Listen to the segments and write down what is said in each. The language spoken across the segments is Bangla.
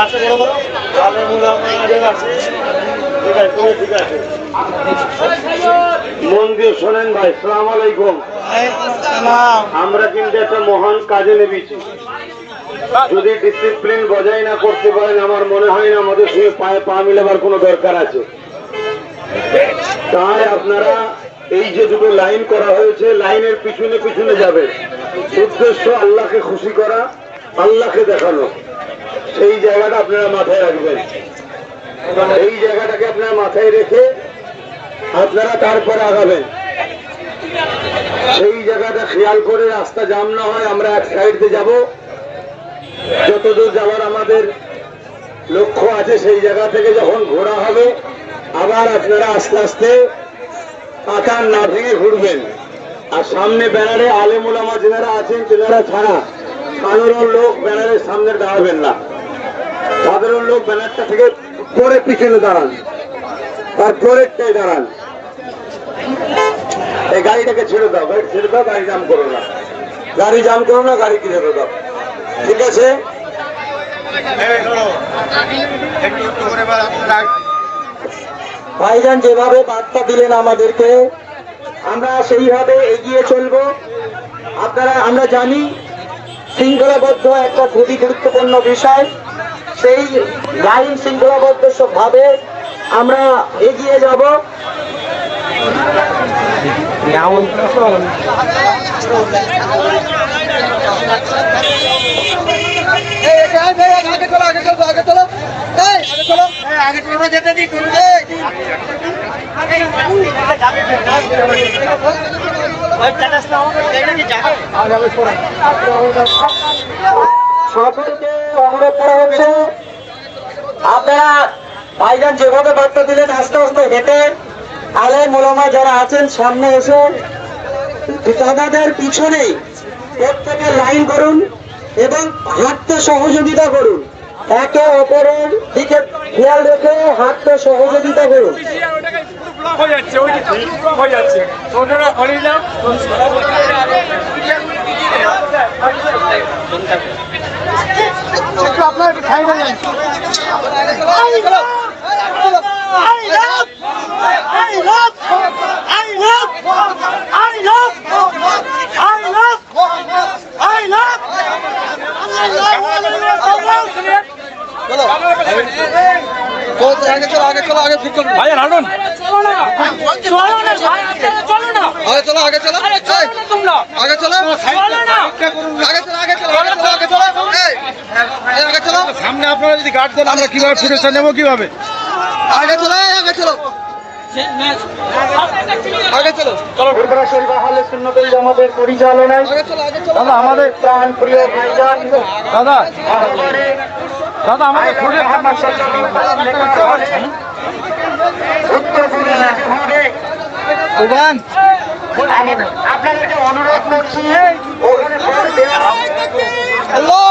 কাছে বড় বড় তাহলে মূল ঠিক আছে তুমি ঠিক আছে? মন দিয়ে শোনেন ভাই সালাম আলাইকুম। আমরা কিন্তু একটা মহান কাজে নেমেছি। যদি ডিসিপ্লিন বজায় না করতে পারেন আমার মনে হয় না আমাদের সঙ্গে পায়ে পা মিলাবার কোনো দরকার আছে। তাই আপনারা এই যে দুটো লাইন করা হয়েছে লাইনের পিছনে পিছনে যাবে উদ্দেশ্য আল্লাহকে খুশি করা আল্লাহকে দেখানো। সেই জায়গাটা আপনারা মাথায় রাখবেন। এই জায়গাটাকে আপনারা মাথায় রেখে আপনারা তারপরে আগাবেন। সেই জায়গাটা খেয়াল করে রাস্তা জাম না হয়, আমরা এক সাইড যাব। যতদূর যাওয়ার আমাদের লক্ষ্য আছে, সেই জায়গা থেকে যখন ঘোরা হবে, আবার আপনারা আস্তে আস্তে পাতার না ভেঙে ঘুরবেন। আর সামনে ব্যানারে আলেমুলামা যেনারা আছেন, তেনারা ছাড়া। সাধারণ লোক ব্যানারের সামনে দাঁড়াবেন না। সাধারণ লোক ব্যানারটা থেকে পরে পিছনে দাঁড়ান। তার পরেরটাই দাঁড়ান। এই গাড়িটাকে ছেড়ে দাও, গাড়ি ছেড়ে দাও, গাড়ি জাম করো না। গাড়ি জাম করো না, গাড়ি ছেড়ে দাও ঠিক আছে? ভাইজান, যেভাবে বার্তা দিলেন আমাদেরকে, আমরা সেইভাবে এগিয়ে চলব। আপনারা, আমরা জানি শৃঙ্খলাবদ্ধ একটা খুবই গুরুত্বপূর্ণ বিষয়। সেই লাইন শৃঙ্খলাবদ্ধ ভাবে আমরা এগিয়ে যাব। অনুরোধ করা আপনারা ভাইজান যেভাবে বার্তা দিলেন, আস্তে আস্তে হেঁটে আলে মোলামা যারা আছেন, সামনে এসে দাদাদের পিছনেই প্রত্যেকে লাইন করুন এবং হাঁটতে সহযোগিতা করুন। একে অপরের দিকে খেয়াল রেখে হাঁটতে সহযোগিতা করুন। হয়ে যাচ্ছে ওই হয়ে যাচ্ছে। ওনারা দাও একটু আপনার খাই দেন ভাইয়া হাঁটুন আগে চলো আগে চলো। এই, আগে চলো। আগে চলো আগে চলো আগে চলো আগে চলো এই, এই, আগে চলো। সামনে আপনারা যদি গার্ড দেন আমরা কীভাবে ফুটেজটা নেব কীভাবে? আগে চলো আগে চলো। আগে চলো। পরিচালনায় আগে চলো আগে চলো। আমাদের প্রাণ প্রিয় দাদা দাদা আমাদের উবান আপনাদেরকে অনুরোধ করছি আল্লাহ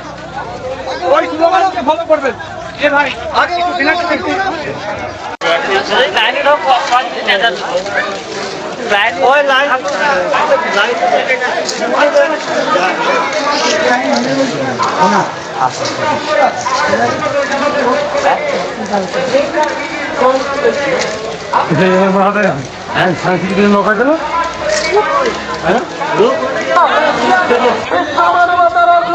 ওই স্লোগানকে ফলো করবেন। এ ভাই আগে একটু বিনাটা দেখতে ওই লাইন লাইন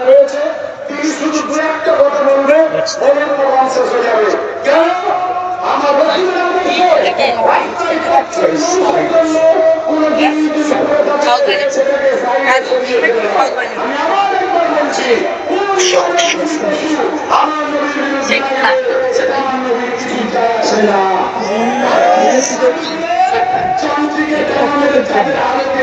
রয়েছে তিনি শুধু দু একটা কথা বলবে হয়ে যাবে কেন আমার হয়। আমি আবার একবার বলছি কোন পশু আমার নবীর বিরুদ্ধে যাবে, সেটা আমার নবীর কিছু যায় আসে না চান্ত্রিকের কারণে যাদের আলোকে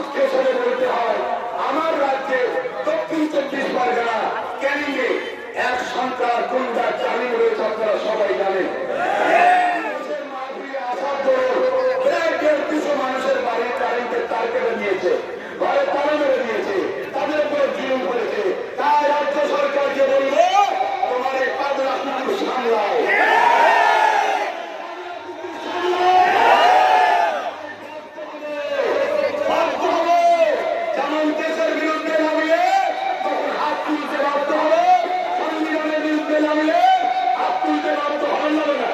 আমার দুঃখে বলতে আমার রাজ্যে দক্ষিণ চব্বিশ পরগনা ক্যানিংয়ে এক সন্ত্রাস গুন্ডা চালু হয়েছে আপনারা সবাই জানেন। মানুষের বাড়ির কারেন্টের তার কেটে নিয়েছে, ঘরে দিয়েছে তাদের উপরে জুলুম করেছে। রাজ্য সরকারকে বলব তোমার এই পাগলা কুকুর সামলাও বাধ্য হবে যেমন দেশের বিরুদ্ধে নামিয়ে তখন হাত তুলতে বাধ্য হবে সংবিধানের বিরুদ্ধে নামিয়ে হাত তুলতে বাধ্য হবেন না না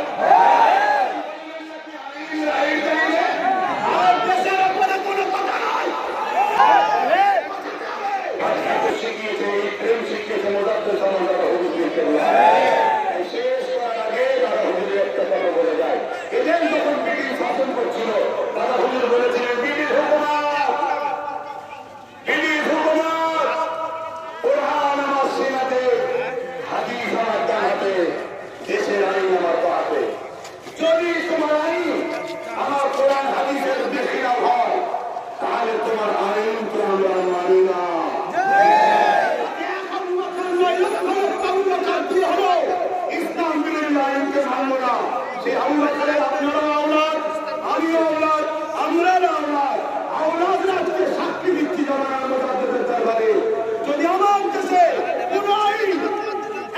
আর দেশের ব্যাপারে কোনো কথা নাই শিখিয়েছে এই প্রেম শিখিয়েছে মোজাদ্দের সমাজ হুজুর শেষ করার আগে তারা হুজুরের একটা কথা বলে যায় এদের যখন ব্রিটিশ শাসন করছিল তারা হুজুর বলেছিলেন ব্রিটিশ আমার সেনাতে হাদিস যদি তোমার আমার কোরআন হাদিসের বেশিরাও হয়, তাহলে তোমার আইন তো আমরা মানি না ইসলাম বিরোধী আইনকে মানব না সে আবু বকরের আপনারা আওলাদ আমি আওলাদ আমরা আওলাদ আওলাদরা আজকে সাক্ষী দিচ্ছি জমানার মোজাদ্দেদের দরবারে যদি আমার দেশে কোন আইন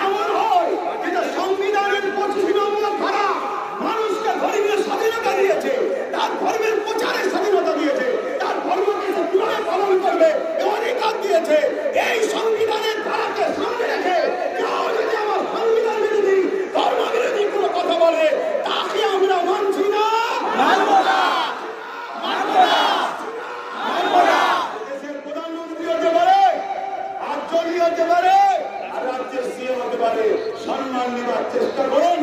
এমন হয় যেটা সংবিধানের পঁচিশ নম্বর ধারা মানুষকে ধর্মীয় স্বাধীনতা দিয়েছে তার ধর্মের প্রচারের স্বাধীনতা দিয়েছে তার ধর্মকে সে কীভাবে পালন করবে এ অধিকার দিয়েছে এই সংবিধানের ধারাকে সামনে রেখে কেউ যদি আমার সংবিধান বিরোধী ধর্ম বিরোধী কোনো কথা বলে তাকে আমরা মানছি না মানব না মানব না মানব না দেশের প্রধানমন্ত্রী হতে পারে আটজনই হতে পারে আর রাজ্যের সিএম হতে পারে। সম্মান নেবার চেষ্টা করুন।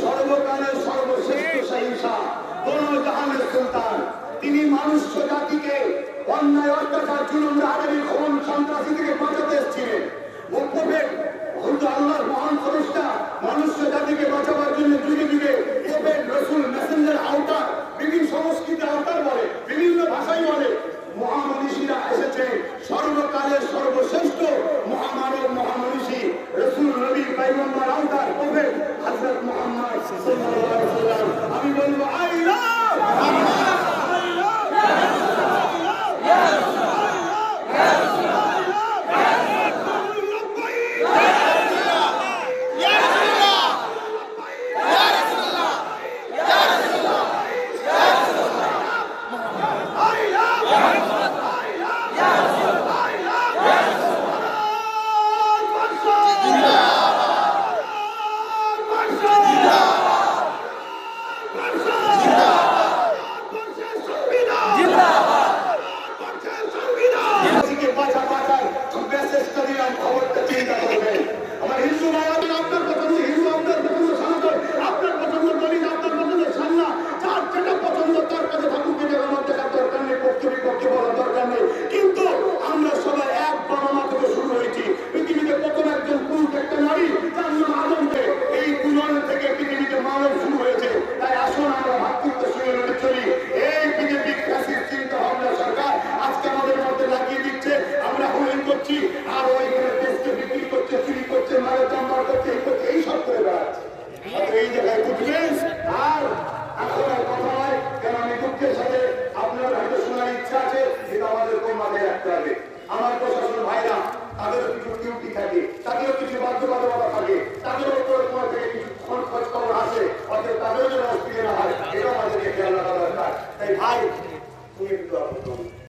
সর্বকালের সর্বশ্রেষ্ঠ সহিংসা কোন তিনি মানুষ অন্যায়, অত্যাচার, জুলুম, রাজনীতি, খুন, সন্ত্রাসী থেকে বাঁচাতে এসেছিলেন। মুখ্যমন্ত্রী আল্লাহর মহান সমস্যা মনুষ্য জাতিকে বাঁচাবার জন্য যুগে যুগে